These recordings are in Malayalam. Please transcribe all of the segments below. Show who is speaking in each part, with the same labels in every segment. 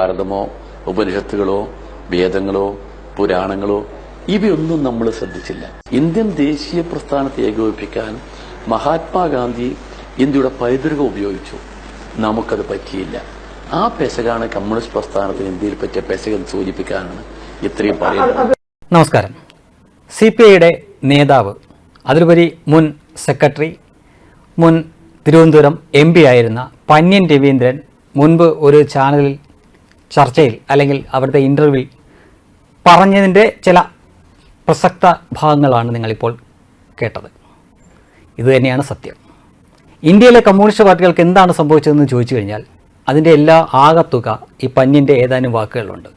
Speaker 1: ഭാരതമോ ഉപനിഷത്തുകളോ വേദങ്ങളോ പുരാണങ്ങളോ ഇവയൊന്നും നമ്മൾ ശ്രദ്ധിച്ചില്ല. ഇന്ത്യൻ ദേശീയ പ്രസ്ഥാനത്തെ ഏകോപിപ്പിക്കാൻ മഹാത്മാഗാന്ധി ഇന്ത്യയുടെ പൈതൃകം ഉപയോഗിച്ചു. നമുക്കത് പറ്റിയില്ല. ആ പെശകാണ് കമ്മ്യൂണിസ്റ്റ് പ്രസ്ഥാനത്തിന് ഇന്ത്യയിൽ പറ്റിയ പെശകൻ സൂചിപ്പിക്കാനാണ് ഇത്രയും പറയുന്നത്.
Speaker 2: നമസ്കാരം. സി പി ഐയുടെ നേതാവ് അതിലുപരി മുൻ സെക്രട്ടറി മുൻ തിരുവനന്തപുരം എം പി ആയിരുന്ന പന്യൻ രവീന്ദ്രൻ മുൻപ് ഒരു ചാനലിൽ ചർച്ചയിൽ അല്ലെങ്കിൽ അവരുടെ ഇന്റർവ്യൂവിൽ പറഞ്ഞതിന്റെ ചില പ്രസക്ത ഭാഗങ്ങളാണ് നിങ്ങളിപ്പോൾ കേട്ടത്. ഇതുതന്നെയാണ് സത്യം. ഇന്ത്യയിലെ കമ്മ്യൂണിസ്റ്റ് പാർട്ടികൾക്ക് എന്താണ് സംഭവിച്ചതെന്ന് ചോദിച്ചു കഴിഞ്ഞാൽ അതിന്റെ എല്ലാ ആകത്തുക ഈ പഞ്ഞിന്റെ ഏതാനും വാക്കുകളുണ്ട്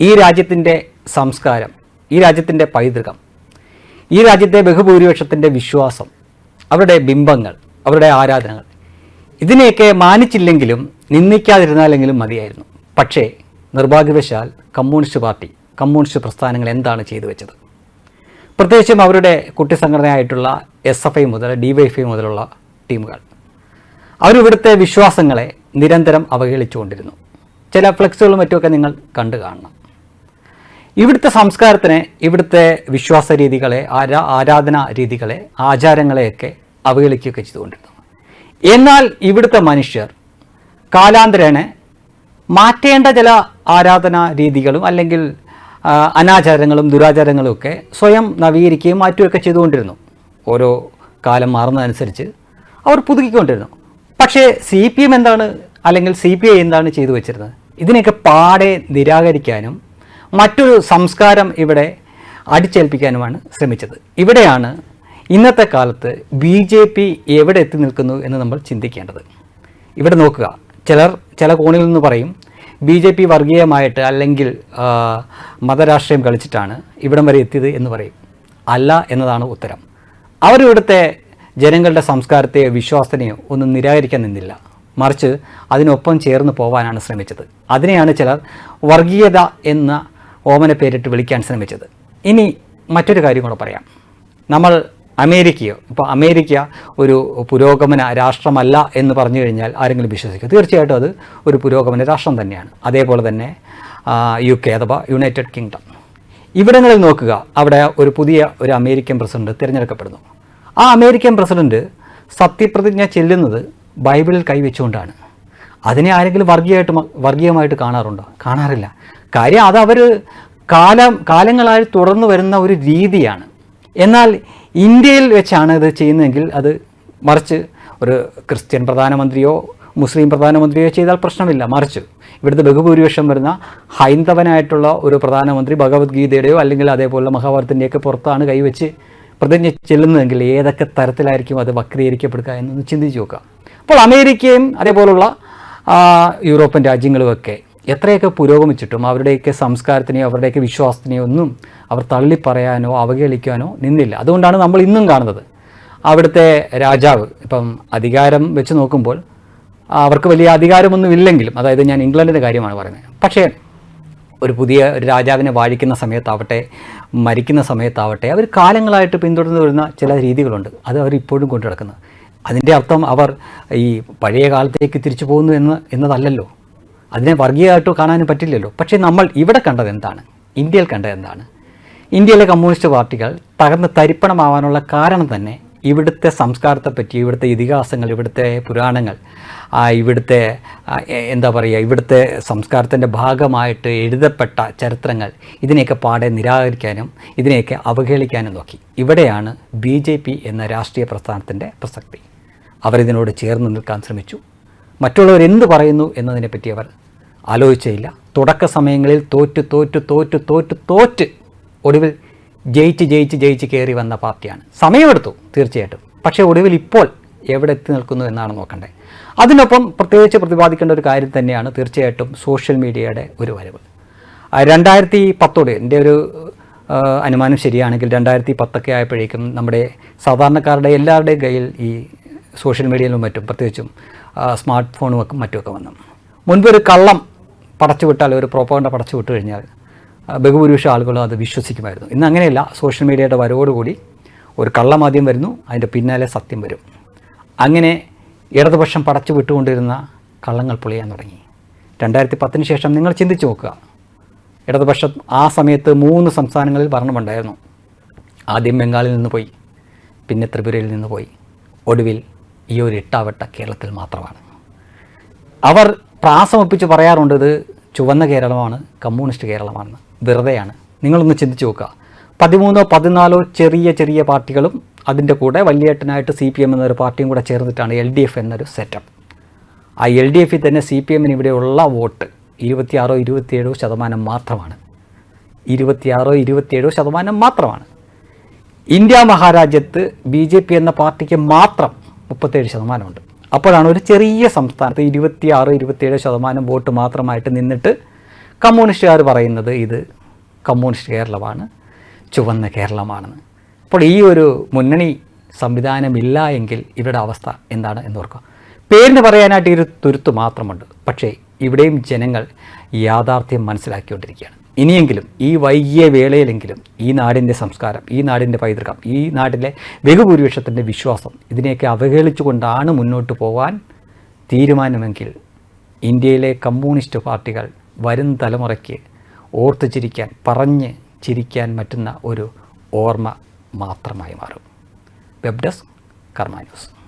Speaker 2: ഈ രാജ്യത്തിന്റെ സംസ്കാരം ഈ രാജ്യത്തിന്റെ പൈതൃകം ഈ രാജ്യത്തെ ബഹുഭൂരിപക്ഷത്തിന്റെ വിശ്വാസം അവരുടെ ബിംബങ്ങൾ അവരുടെ ആരാധനകൾ ഇതിനെയൊക്കെ മാനിച്ചില്ലെങ്കിലും നിന്ദിക്കാതിരുന്നാലെങ്കിലും മതിയായിരുന്നു. പക്ഷേ നിർഭാഗ്യവശാൽ കമ്മ്യൂണിസ്റ്റ് പാർട്ടി കമ്മ്യൂണിസ്റ്റ് പ്രസ്ഥാനങ്ങൾ എന്താണ് ചെയ്തു വെച്ചത്? പ്രത്യേകിച്ചും അവരുടെ കുട്ടി സംഘടനയായിട്ടുള്ള എസ് എഫ് ഐ മുതൽ ഡി ഐ മുതലുള്ള ടീമുകൾ. അവരിവിടുത്തെ വിശ്വാസങ്ങളെ നിരന്തരം അവഹേളിച്ചുകൊണ്ടിരുന്നു. ചില ഫ്ലെക്സുകളും മറ്റുമൊക്കെ നിങ്ങൾ കണ്ടു കാണണം. ഇവിടുത്തെ സംസ്കാരത്തിനെ ഇവിടുത്തെ വിശ്വാസ രീതികളെ ആരാ ആരാധനാ രീതികളെ ആചാരങ്ങളെയൊക്കെ അവഹേളിക്കുകയൊക്കെ ചെയ്തുകൊണ്ടിരുന്നു. എന്നാൽ ഇവിടുത്തെ മനുഷ്യർ കാലാന്തരേണ മാറ്റേണ്ട ചില ആരാധനാ രീതികളും അല്ലെങ്കിൽ അനാചാരങ്ങളും ദുരാചാരങ്ങളും ഒക്കെ സ്വയം നവീകരിക്കുകയും മാറ്റുകയൊക്കെ ചെയ്തുകൊണ്ടിരുന്നു. ഓരോ കാലം മാറുന്നതനുസരിച്ച് അവർ പുതുക്കിക്കൊണ്ടിരുന്നു. പക്ഷേ സി പി എം എന്താണ് അല്ലെങ്കിൽ സി പി ഐ എന്താണ് ചെയ്തു വെച്ചിരുന്നത്? ഇതിനെയൊക്കെ പാടെ നിരാകരിക്കാനും മറ്റൊരു സംസ്കാരം ഇവിടെ അടിച്ചേൽപ്പിക്കാനുമാണ് ശ്രമിച്ചത്. ഇവിടെയാണ് ഇന്നത്തെ കാലത്ത് ബി ജെ പി എവിടെ എത്തി നിൽക്കുന്നു എന്ന് നമ്മൾ ചിന്തിക്കേണ്ടത്. ഇവിടെ നോക്കുക. ചിലർ ചില കോണിൽ നിന്ന് പറയും ബി ജെ പി വർഗീയമായിട്ട് അല്ലെങ്കിൽ മതരാഷ്ട്രീയം കളിച്ചിട്ടാണ് ഇവിടം വരെ എത്തിയത് എന്ന് പറയും. അല്ല എന്നതാണ് ഉത്തരം. അവരിവിടുത്തെ ജനങ്ങളുടെ സംസ്കാരത്തെയോ വിശ്വാസത്തിനെയോ ഒന്നും നിരാകരിക്കാൻ നിന്നില്ല. മറിച്ച് അതിനൊപ്പം ചേർന്ന് പോകാനാണ് ശ്രമിച്ചത്. അതിനെയാണ് ചിലർ വർഗീയത എന്ന ഓമന പേരിട്ട് വിളിക്കാൻ ശ്രമിച്ചത്. ഇനി മറ്റൊരു കാര്യം കൂടെ പറയാം. നമ്മൾ അമേരിക്കയോ. ഇപ്പോൾ അമേരിക്ക ഒരു പുരോഗമന രാഷ്ട്രമല്ല എന്ന് പറഞ്ഞു കഴിഞ്ഞാൽ ആരെങ്കിലും വിശ്വസിക്കും തീർച്ചയായിട്ടും അത് ഒരു പുരോഗമന രാഷ്ട്രം തന്നെയാണ്. അതേപോലെ തന്നെ യു കെ അഥവാ യുണൈറ്റഡ് കിങ്ഡം ഇവിടങ്ങളിൽ നോക്കുക. അവിടെ ഒരു പുതിയ ഒരു അമേരിക്കൻ പ്രസിഡന്റ് തിരഞ്ഞെടുക്കപ്പെടുന്നു. ആ അമേരിക്കൻ പ്രസിഡന്റ് സത്യപ്രതിജ്ഞ ചെല്ലുന്നത് ബൈബിളിൽ കൈവച്ചുകൊണ്ടാണ്. അതിനെ ആരെങ്കിലും വർഗീയമായിട്ട് വർഗീയമായിട്ട് കാണാറുണ്ടോ? കാണാറില്ല. കാര്യം അത് അവർ കാലം കാലങ്ങളായി തുടർന്നു വരുന്ന ഒരു രീതിയാണ്. എന്നാൽ ഇന്ത്യയിൽ വെച്ചാണ് ഇത് ചെയ്യുന്നതെങ്കിൽ അത് മറിച്ച് ഒരു ക്രിസ്ത്യൻ പ്രധാനമന്ത്രിയോ മുസ്ലിം പ്രധാനമന്ത്രിയോ ചെയ്താൽ പ്രശ്നമില്ല മറിച്ച്. ഇവിടുത്തെ ബഹുഭൂരിപക്ഷം വരുന്ന ഹൈന്ദവനായിട്ടുള്ള ഒരു പ്രധാനമന്ത്രി ഭഗവത്ഗീതയുടെയോ അല്ലെങ്കിൽ അതേപോലെ മഹാഭാരതത്തിന്റെയൊക്കെ പുറത്താണ് കൈവച്ച് പ്രതിജ്ഞ ചെല്ലുന്നതെങ്കിൽ ഏതൊക്കെ തരത്തിലായിരിക്കും അത് വക്രീകരിക്കപ്പെടുക എന്നൊന്ന് ചിന്തിച്ച് നോക്കുക അപ്പോൾ അമേരിക്കയും അതേപോലുള്ള യൂറോപ്യൻ രാജ്യങ്ങളുമൊക്കെ എത്രയൊക്കെ പുരോഗമിച്ചിട്ടും അവരുടെയൊക്കെ സംസ്കാരത്തിനെയോ അവരുടെയൊക്കെ വിശ്വാസത്തിനെയോ ഒന്നും അവർ തള്ളിപ്പറയാനോ അവഹേളിക്കാനോ നിന്നില്ല. അതുകൊണ്ടാണ് നമ്മൾ ഇന്നും കാണുന്നത്. അവിടുത്തെ രാജാവ് ഇപ്പം അധികാരം വെച്ച് നോക്കുമ്പോൾ അവർക്ക് വലിയ അധികാരമൊന്നും ഇല്ലെങ്കിലും അതായത് ഞാൻ ഇംഗ്ലണ്ടിന്റെ കാര്യമാണ് പറയുന്നത്. പക്ഷേ ഒരു പുതിയ ഒരു രാജാവിനെ വാഴിക്കുന്ന സമയത്താവട്ടെ മരിക്കുന്ന സമയത്താവട്ടെ അവർ കാലങ്ങളായിട്ട് പിന്തുടർന്നു വരുന്ന ചില രീതികളുണ്ട്. അത് അവർ ഇപ്പോഴും കൊണ്ടു നടക്കുന്നത് അതിന്റെ അർത്ഥം അവർ ഈ പഴയ കാലത്തേക്ക് തിരിച്ചു പോകുന്നു എന്ന് എന്നതല്ലല്ലോ. അതിനെ വർഗീയമായിട്ട് കാണാനും പറ്റില്ലല്ലോ. പക്ഷേ നമ്മൾ ഇവിടെ കണ്ടത് എന്താണ്? ഇന്ത്യയിൽ കണ്ടത് എന്താണ്? ഇന്ത്യയിലെ കമ്മ്യൂണിസ്റ്റ് പാർട്ടികൾ തകർന്ന് തരിപ്പണമാവാനുള്ള കാരണം തന്നെ ഇവിടുത്തെ സംസ്കാരത്തെപ്പറ്റി ഇവിടുത്തെ ഇതിഹാസങ്ങൾ ഇവിടുത്തെ പുരാണങ്ങൾ ഇവിടുത്തെ എന്താ പറയുക ഇവിടുത്തെ സംസ്കാരത്തിന്റെ ഭാഗമായിട്ട് എഴുതപ്പെട്ട ചരിത്രങ്ങൾ ഇതിനെയൊക്കെ പാടെ നിരാകരിക്കാനും ഇതിനെയൊക്കെ അവഹേളിക്കാനും നോക്കി. ഇവിടെയാണ് ബി ജെ പി എന്ന രാഷ്ട്രീയ പ്രസ്ഥാനത്തിന്റെ പ്രസക്തി. അവരിതിനോട് ചേർന്ന് നിൽക്കാൻ ശ്രമിച്ചു. മറ്റുള്ളവർ എന്ത് പറയുന്നു എന്നതിനെപ്പറ്റി അവർ ആലോചിച്ചില്ല തുടക്ക സമയങ്ങളിൽ തോറ്റ് തോറ്റ് തോറ്റ് തോറ്റ് തോറ്റ് ഒടുവിൽ ജയിച്ച് ജയിച്ച് ജയിച്ച് കയറി വന്ന പാർട്ടിയാണ്. സമയമെടുത്തു തീർച്ചയായിട്ടും. പക്ഷേ ഒടുവിൽ ഇപ്പോൾ എവിടെ എത്തി നിൽക്കുന്നു എന്നാണ് നോക്കേണ്ടത് അതിനൊപ്പം പ്രത്യേകിച്ച് പ്രതിപാദിക്കേണ്ട ഒരു കാര്യം തന്നെയാണ് തീർച്ചയായിട്ടും സോഷ്യൽ മീഡിയയുടെ ഒരു വരവ്. രണ്ടായിരത്തി പത്തോടെ എന്റെ ഒരു അനുമാനം ശരിയാണെങ്കിൽ രണ്ടായിരത്തി പത്തൊക്കെ ആയപ്പോഴേക്കും നമ്മുടെ സാധാരണക്കാരുടെ എല്ലാവരുടെയും കയ്യിൽ ഈ സോഷ്യൽ മീഡിയയിലും മറ്റും പ്രത്യേകിച്ചും സ്മാർട്ട് ഫോണും ഒക്കെ മറ്റുമൊക്കെ വന്നു. മുൻപൊരു കള്ളം പടച്ചു വിട്ടാൽ ഒരു പ്രോപ്പകണ്ട പടച്ചു വിട്ട് കഴിഞ്ഞാൽ ബഹുഭൂരിപക്ഷം ആളുകളും അത് വിശ്വസിക്കുമായിരുന്നു. ഇന്ന് അങ്ങനെയല്ല സോഷ്യൽ മീഡിയയുടെ വരവോടുകൂടി ഒരു കള്ളമാദ്യം വരുന്നു അതിന്റെ പിന്നാലെ സത്യം വരും. അങ്ങനെ ഇടതുപക്ഷം പടച്ചു വിട്ടുകൊണ്ടിരുന്ന കള്ളങ്ങൾ പൊളിയാൻ തുടങ്ങി. രണ്ടായിരത്തി പത്തിന് ശേഷം നിങ്ങൾ ചിന്തിച്ചു നോക്കുക. ഇടതുപക്ഷം ആ സമയത്ത് മൂന്ന് സംസ്ഥാനങ്ങളിൽ ഭരണമുണ്ടായിരുന്നു. ആദ്യം ബംഗാളിൽ നിന്ന് പോയി പിന്നെ ത്രിപുരയിൽ നിന്ന് പോയി. ഒടുവിൽ ഈ ഒരു ഇട്ടാവട്ട കേരളത്തിൽ മാത്രമാണ്. അവർ പ്രാസമൊപ്പിച്ച് പറയാറുണ്ട് ഇത് ചുവന്ന കേരളമാണ് കമ്മ്യൂണിസ്റ്റ് കേരളമാണ് വെറുതെയാണ്. നിങ്ങളൊന്ന് ചിന്തിച്ചു നോക്കുക. പതിമൂന്നോ പതിനാലോ ചെറിയ ചെറിയ പാർട്ടികളും അതിന്റെ കൂടെ വലിയേട്ടനായിട്ട് സി പി എം എന്നൊരു പാർട്ടിയും കൂടെ ചേർന്നിട്ടാണ് എൽ ഡി എഫ് എന്നൊരു സെറ്റപ്പ് ആ എൽ ഡി എഫിൽ തന്നെ സി പി എമ്മിന് ഇവിടെയുള്ള വോട്ട് ഇരുപത്തിയാറോ ഇരുപത്തിയേഴോ ശതമാനം മാത്രമാണ്. ഇരുപത്തിയാറോ ഇരുപത്തിയേഴോ ശതമാനം മാത്രമാണ്. ഇന്ത്യ മഹാരാജ്യത്ത് ബി ജെ പി എന്ന പാർട്ടിക്ക് മാത്രം മുപ്പത്തേഴ് ശതമാനമുണ്ട്. അപ്പോഴാണ് ഒരു ചെറിയ സംസ്ഥാനത്ത് ഇരുപത്തിയാറ് ഇരുപത്തിയേഴ് ശതമാനം വോട്ട് മാത്രമായിട്ട് നിന്നിട്ട് കമ്മ്യൂണിസ്റ്റുകാർ പറയുന്നത് ഇത് കമ്മ്യൂണിസ്റ്റ് കേരളമാണ് ചുവന്ന കേരളമാണെന്ന്. അപ്പോൾ ഈ ഒരു മുന്നണി സംവിധാനമില്ല എങ്കിൽ ഇവരുടെ അവസ്ഥ എന്താണ് എന്ന് ഓർക്കുക. പേരിന് പറയാനായിട്ട് ഒരു തുരുത്ത് മാത്രമുണ്ട്. പക്ഷേ ഇവിടെയും ജനങ്ങൾ യാഥാർത്ഥ്യം മനസ്സിലാക്കിക്കൊണ്ടിരിക്കുകയാണ്. ഇനിയെങ്കിലും ഈ വൈകിയ വേളയിലെങ്കിലും ഈ നാടിന്റെ സംസ്കാരം ഈ നാടിന്റെ പൈതൃകം ഈ നാട്ടിലെ ബഹുഭൂരിപക്ഷത്തിന്റെ വിശ്വാസം ഇതിനെയൊക്കെ അവഹേളിച്ചുകൊണ്ടാണ് മുന്നോട്ട് പോകാൻ തീരുമാനമെങ്കിൽ ഇന്ത്യയിലെ കമ്മ്യൂണിസ്റ്റ് പാർട്ടികൾ വരും തലമുറയ്ക്ക് ഓർത്തു ചിരിക്കാൻ പറഞ്ഞ് ചിരിക്കാൻ പറ്റുന്ന ഒരു ഓർമ്മ മാത്രമായി മാറും. Web desk news.